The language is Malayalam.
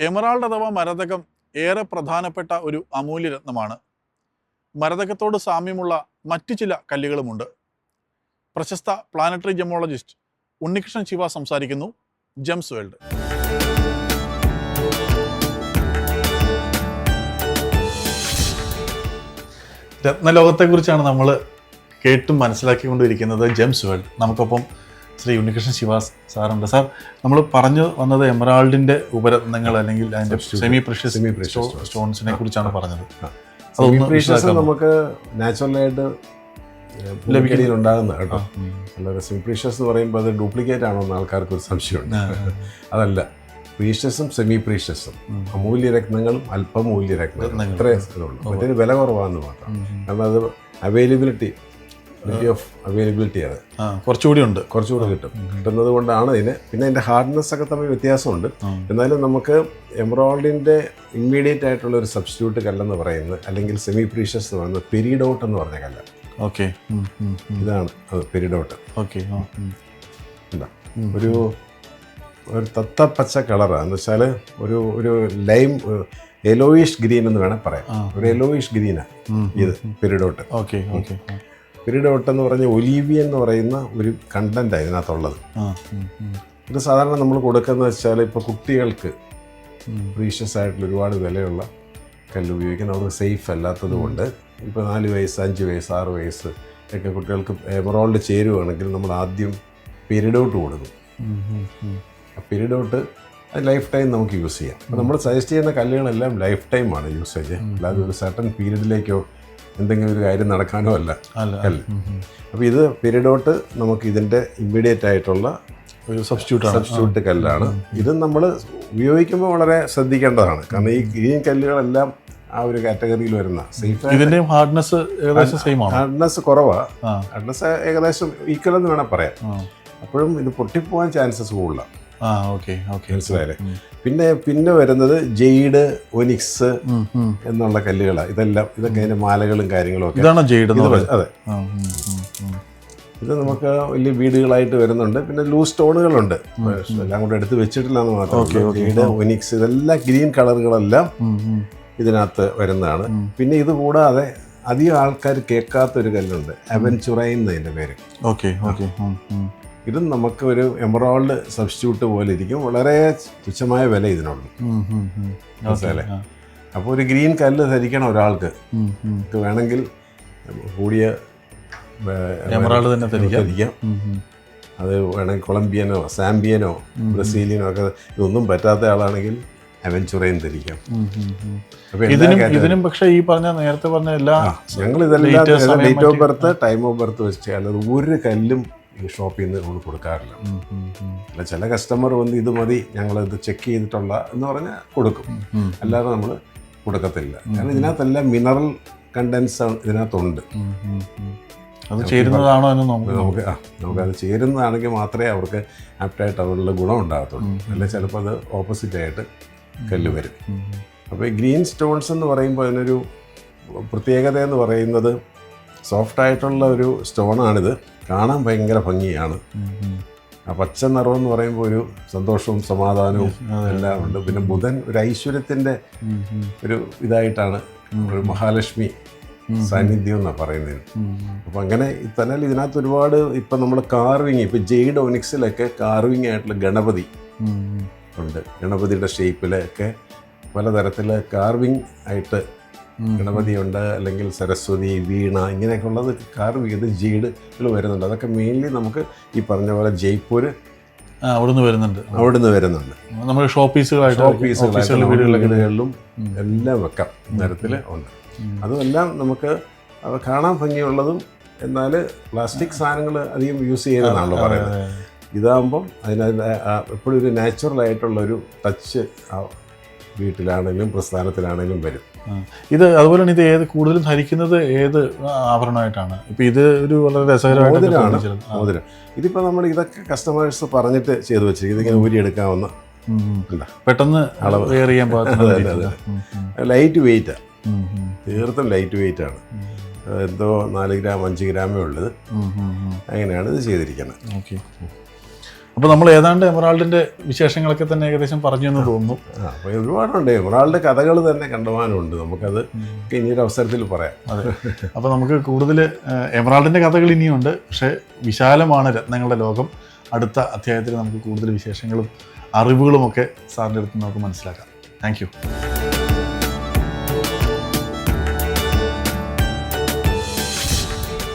എമറാൾഡ് അഥവാ മരതകം ഏറെ പ്രധാനപ്പെട്ട ഒരു അമൂല്യരത്നമാണ് മരതകത്തോട് സാമ്യമുള്ള മറ്റു ചില കല്ലുകളുമുണ്ട്. പ്രശസ്ത പ്ലാനറ്ററി ജെമോളജിസ്റ്റ് ഉണ്ണികൃഷ്ണൻ ശിവ സംസാരിക്കുന്നു. Gems world. രത്നലോകത്തെക്കുറിച്ചാണ് നമ്മൾ കേട്ടും മനസ്സിലാക്കിക്കൊണ്ടിരിക്കുന്നത് ജെംസ് വേൾഡ്. നമുക്കൊപ്പം ശ്രീ ഉണ്ണികൃഷ്ണൻ ശിവാസ് സാറുണ്ട്. സാർ നമ്മൾ പറഞ്ഞു വന്നത് എമറാൾഡിന്റെ ഉപരത്നങ്ങൾ അല്ലെങ്കിൽ അതിന്റെ Substitute. Semi precious semi precious സ്റ്റോൺസിനെ കുറിച്ചാണ് പറഞ്ഞത്. നമുക്ക് നാച്ചുറലായിട്ട് ലഭിക്കുന്നതിൽ ഉണ്ടാകുന്ന കേട്ടോ. അല്ലാതെ സെമി പ്രീഷ്യസ് എന്ന് പറയുമ്പോൾ അത് ഡ്യൂപ്ലിക്കേറ്റ് ആണോ എന്ന് ആൾക്കാർക്ക് ഒരു സംശയമുണ്ട്. അതല്ല പ്രീഷ്യസും സെമി പ്രീഷ്യസും. അമൂല്യരത്നങ്ങളും അല്പമൂല്യരത്നങ്ങളും ഇത്രയും ഉള്ളൂ. മറ്റൊരു വില കുറവാന്ന് മാത്രം. കാരണം അത് അവൈലബിലിറ്റി ഓഫ് അവൈലബിലിറ്റി ആണ്. കുറച്ചുകൂടി ഉണ്ട്. കുറച്ചുകൂടി കിട്ടും. കിട്ടുന്നത് കൊണ്ടാണ് ഇതിന് പിന്നെ അതിന്റെ ഹാർഡ്നെസ് ഒക്കെ തമ്മിൽ വ്യത്യാസമുണ്ട്. എന്നാലും നമുക്ക് എംബ്രോയിഡിന്റെ ഇമ്മീഡിയറ്റ് ആയിട്ടുള്ള ഒരു സബ്സ്റ്റിറ്റ്യൂട്ട് കല്ലെന്ന് പറയുന്നത് അല്ലെങ്കിൽ സെമി പ്രീഷ്യസ് എന്ന് പറയുന്നത് പെരിഡോട്ട് എന്ന് പറഞ്ഞ കല്ല. ഓക്കെ. ഇതാണ് അത് പെരിഡോട്ട്. ഓക്കെ. എന്താ ഒരു ഒരു തത്ത പച്ച കളറാണ് എന്ന് വെച്ചാൽ ഒരു ഒരു ലൈം എലോയിഷ് ഗ്രീൻ എന്ന് വേണേൽ പറയാം. ഒരു എലോയിഷ് ഗ്രീനാണ് ഇത് പെരിഡോട്ട്. ഓക്കെ ഓക്കെ ആ. പെരിഡോട്ട് എന്ന് പറഞ്ഞ ഒലീവിയ എന്ന് പറയുന്ന ഒരു കണ്ടന്റാണ് ഇതിനകത്തുള്ളത്. ഇത് സാധാരണ നമ്മൾ കൊടുക്കുന്നത് വെച്ചാൽ ഇപ്പോൾ കുട്ടികൾക്ക് പ്രീഷ്യസ് ആയിട്ടുള്ള ഒരുപാട് വിലയുള്ള കല്ല് ഉപയോഗിക്കുന്നത് അവർക്ക് സേഫ് അല്ലാത്തത് കൊണ്ട് ഇപ്പോൾ നാല് വയസ്സ് അഞ്ച് വയസ്സ് ആറ് വയസ്സ് ഒക്കെ കുട്ടികൾക്ക് എമറോൾഡ് ചേരുവാണെങ്കിൽ നമ്മൾ ആദ്യം പെരിഡോട്ട് കൊടുക്കും ഉം, ഉം, ഉം. ആ പെരിഡോട്ട് അത് ലൈഫ് ടൈം നമുക്ക് യൂസ് ചെയ്യാം അപ്പോൾ നമ്മൾ സജസ്റ്റ് ചെയ്യുന്ന കല്ലുകളെല്ലാം ലൈഫ് ടൈമാണ് യൂസേജ് അല്ലാതെ ഒരു സർട്ടൺ പീരീഡിലേക്കോ എന്തെങ്കിലും ഒരു കാര്യം നടക്കാനോ അല്ല. അല്ല. അപ്പോൾ ഇത് പെരിഡോട്ട് നമുക്ക് ഇതിന്റെ ഇമ്മീഡിയറ്റ് ആയിട്ടുള്ള ഒരു സബ്സ്റ്റിറ്റ്യൂട്ട് സബ്സ്റ്റിറ്റ്യൂട്ട് കല്ലാണ്. ഇത് നമ്മൾ ഉപയോഗിക്കുമ്പോൾ വളരെ ശ്രദ്ധിക്കേണ്ടതാണ്. കാരണം ഈ ഗ്രീൻ കല്ലുകളെല്ലാം ആ ഒരു കാറ്റഗറിയിൽ വരുന്ന സേഫ് ഇതിന്റെയും ഹാർഡ്നെസ് ഏകദേശം സെയിം ആണ്. ഹാർഡ്നെസ് കുറവാണ് ഹാർഡ്നെസ് ഏകദേശം ഈക്വൽ എന്ന് വേണം പറയാം. അപ്പോഴും ഇത് പൊട്ടിപ്പോവാൻ ചാൻസസ് കൂടുതലാണ് മനസ്സിലായില്ലേ? പിന്നെ പിന്നെ വരുന്നത് ജെയ്ഡ് ഒനിക്സ്. എന്നുള്ള കല്ലുകളാണ് ഇതെല്ലാം ഇതൊക്കെ അതിന്റെ മാലകളും കാര്യങ്ങളും ഒക്കെ. ഇതാണ് ജെയ്ഡ് അതെ. ഇത് നമുക്ക് വലിയ വീടുകളായിട്ട് വരുന്നുണ്ട്. പിന്നെ ലൂസ് സ്റ്റോണുകളുണ്ട്. എല്ലാം കൂടെ എടുത്ത് വെച്ചിട്ടില്ല എന്ന് മാത്രം. ജെയ്ഡ് ഒനിക്സ് ഇതെല്ലാം ഗ്രീൻ കളറുകളെല്ലാം. ഇതിനകത്ത് വരുന്നതാണ്. പിന്നെ ഇത് കൂടാതെ അധികം ആൾക്കാർ കേൾക്കാത്ത ഒരു കല്ലുണ്ട് അവൻചുറൈൻ എന്നതിന്റെ പേര്. Okay okay. ഇതും നമുക്ക് ഒരു എമറോൾഡ് സബ്സ്റ്റിറ്റ്യൂട്ട് പോലെ ഇരിക്കും വളരെ തുച്ഛമായ വില ഇതിനുള്ളൂ? ആ. അപ്പോൾ ഒരു ഗ്രീൻ കല്ല് ധരിക്കണം ഒരാൾക്ക്. വേണമെങ്കിൽ കൂടിയ എമറാൾഡ് തന്നെ ധരിക്കാം. അത് വേണമെങ്കിൽ കൊളംബിയനോ സാമ്പിയനോ ബ്രസീലിയനോ ഒക്കെ ഇതൊന്നും പറ്റാത്ത ആളാണെങ്കിൽ അവഞ്ചുറയും ധരിക്കാം ഇതിനും ഇതിനും പക്ഷെ ഈ പറഞ്ഞ നേരത്തെ പറഞ്ഞ എല്ലാ ഞങ്ങൾ ഇതെല്ലാം date of birth time of birth വെച്ച് അല്ലാതെ ഒരു കല്ലും ഈ ഷോപ്പിൽ നിന്ന് നമ്മൾ കൊടുക്കാറില്ല. അല്ല ചില കസ്റ്റമർ വന്ന് ഇത് മതി ഞങ്ങളിത് ചെക്ക് ചെയ്തിട്ടുള്ള എന്ന് പറഞ്ഞാൽ കൊടുക്കും. അല്ലാതെ നമ്മൾ കൊടുക്കത്തില്ല. കാരണം ഇതിനകത്തെല്ലാം മിനറൽ കണ്ടൻസ് ഇതിനകത്തുണ്ട്. അത് ചേരുന്നതാണോ എന്ന് നമുക്ക് നമുക്ക് ആ നമുക്കത് ചേരുന്നതാണെങ്കിൽ മാത്രമേ അവർക്ക് ആപ്റ്റായിട്ട് അവരുടെ ഗുണം ഉണ്ടാകത്തുള്ളൂ. അല്ല ചിലപ്പോൾ അത് ഓപ്പോസിറ്റ് ആയിട്ട് കല്ല് വരും. അപ്പോൾ ഈ ഗ്രീൻ സ്റ്റോൺസ് എന്ന് പറയുമ്പോൾ അതിനൊരു പ്രത്യേകത എന്ന് പറയുന്നത് സോഫ്റ്റ് ആയിട്ടുള്ള ഒരു സ്റ്റോണാണിത് കാണാൻ ഭയങ്കര ഭംഗിയാണ്. ആ പച്ച നിറം എന്ന് പറയുമ്പോൾ ഒരു സന്തോഷവും സമാധാനവും എല്ലാം ഉണ്ട് പിന്നെ ബുധൻ ഒരു ഐശ്വര്യത്തിന്റെ. ഒരു ഇതായിട്ടാണ് ഒരു മഹാലക്ഷ്മി സാന്നിധ്യം എന്നാണ് പറയുന്നത്. അപ്പം അങ്ങനെ തന്നെ ഇതിനകത്ത് ഒരുപാട് ഇപ്പം നമ്മൾ കാർവിങ് ഇപ്പം ജെയ്ഡ് ഒനിക്സിലൊക്കെ കാർവിങ് ആയിട്ടുള്ള ഗണപതി. ഉണ്ട് ഗണപതിയുടെ ഷേപ്പിലൊക്കെ പലതരത്തിൽ കാർവിങ് ആയിട്ട് ഗണപതിയുണ്ട് അല്ലെങ്കിൽ സരസ്വതി വീണ ഇങ്ങനെയൊക്കെ ഉള്ളത് കാർവ് ചെയ്ത് ജീഡിൽ വരുന്നുണ്ട്. അതൊക്കെ മെയിൻലി നമുക്ക് ഈ പറഞ്ഞ പോലെ ജയ്പൂർ അവിടുന്ന് വരുന്നുണ്ട്. അവിടുന്ന് വരുന്നുണ്ട്. നമ്മൾ ഷോപ്പ് പീസുകളായിട്ട് ഷോപ്പ് പീസുകളായിട്ട് വീടുകളിലും എല്ലാം വെക്കാം തരത്തിൽ ഉണ്ട്. അതുമെല്ലാം നമുക്ക് കാണാൻ ഭംഗിയുള്ളതും എന്നാൽ പ്ലാസ്റ്റിക് സാധനങ്ങൾ അധികം യൂസ് ചെയ്യുന്നതാണല്ലോ പറയുന്നത്. ഇതാകുമ്പം അതിനെ എപ്പോഴും ഒരു നാച്ചുറൽ ആയിട്ടുള്ള ഒരു ടച്ച് വീട്ടിലാണെങ്കിലും പ്രസ്ഥാനത്തിലാണെങ്കിലും വരും. ഇത് അതുപോലെ തന്നെ ഇത് ഏത് കൂടുതലും ധരിക്കുന്നത് ഏത് ആഭരണമായിട്ടാണ്? ഇപ്പൊ ഇത് ഒരു വളരെ രസകരമായിട്ട് മോതിരമാണ് തോന്നിച്ചിരുന്നു. മോതിരം. ഇതിപ്പോൾ നമ്മൾ ഇതൊക്കെ കസ്റ്റമേഴ്സ് പറഞ്ഞിട്ട് ചെയ്തു വെച്ചിരിക്കും. ഇതിങ്ങനെ ഊരിയെടുക്കാവുന്ന പെട്ടെന്ന് വെയർ ചെയ്യാൻ പാകത്തിന്. ലൈറ്റ് വെയിറ്റാണ്. തീർത്തും ലൈറ്റ് വെയിറ്റ് ആണ്. എന്തോ നാല് ഗ്രാം അഞ്ച് ഗ്രാമേ ഉള്ളത്. അങ്ങനെയാണ് ഇത് ചെയ്തിരിക്കുന്നത്. ഓക്കെ അപ്പോൾ നമ്മൾ ഏതാണ്ട് എമറാൾഡിന്റെ വിശേഷങ്ങളൊക്കെ തന്നെ ഏകദേശം പറഞ്ഞു എന്ന് തോന്നുന്നു അപ്പോൾ ഒരുപാടുണ്ട്. എമറാൾഡ് കഥകൾ തന്നെ കണ്ടുപോകാനുണ്ട് നമുക്കത് ഇനിയൊരു അവസരത്തിൽ പറയാം. അതെ. അപ്പോൾ നമുക്ക് കൂടുതൽ എമറാൾഡിന്റെ കഥകൾ ഇനിയുണ്ട്. പക്ഷേ വിശാലമാണ് രത്നങ്ങളുടെ ലോകം. അടുത്ത അധ്യായത്തിൽ നമുക്ക് കൂടുതൽ വിശേഷങ്ങളും അറിവുകളും ഒക്കെ സാറിന്റെ അടുത്ത് നമുക്ക് മനസ്സിലാക്കാം. Thank you